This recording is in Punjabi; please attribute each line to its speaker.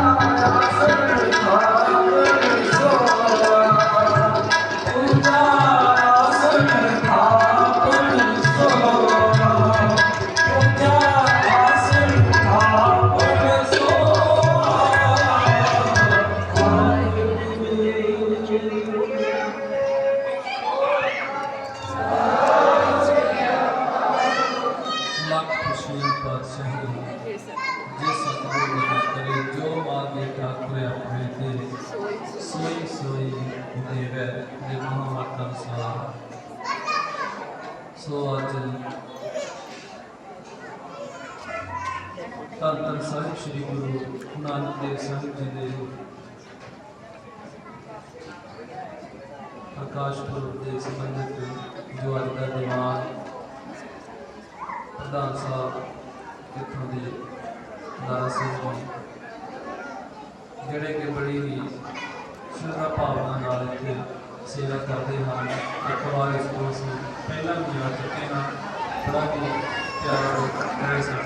Speaker 1: Oh, ਸੋ ਅੱਜ ਧੰਨ ਧੰਨ ਸਾਹਿਬ, ਸ੍ਰੀ ਗੁਰੂ ਨਾਨਕ ਦੇਵ ਸਾਹਿਬ ਜੀ ਦੇ ਪ੍ਰਕਾਸ਼ ਪੁਰਬ ਦੇ ਸੰਬੰਧਿਤ ਜੋ ਅੱਜ ਦਾ ਦੀਵਾਨ ਪ੍ਰਧਾਨ ਸਾਹਿਬ ਇੱਥੋਂ ਦੇ ਦਾਰਾ ਸਿੰਘ ਜੀ, ਜਿਹੜੇ ਕਿ ਬੜੀ ਹੀ ਸ਼ਰਧਾ ਭਾਵਨਾ ਨਾਲ ਇੱਥੇ ਸੇਵਾ ਕਰਦੇ ਹਨ। ਇੱਕ ਵਾਰ ਇਸ ਕੋਲ ਅਸੀਂ ਪਹਿਲਾਂ ਵੀ ਚੁੱਕੇ ਹਾਂ ਬੜਾ ਹੀ ਪਿਆਰਾ ਰਹੇ ਸਾਡੇ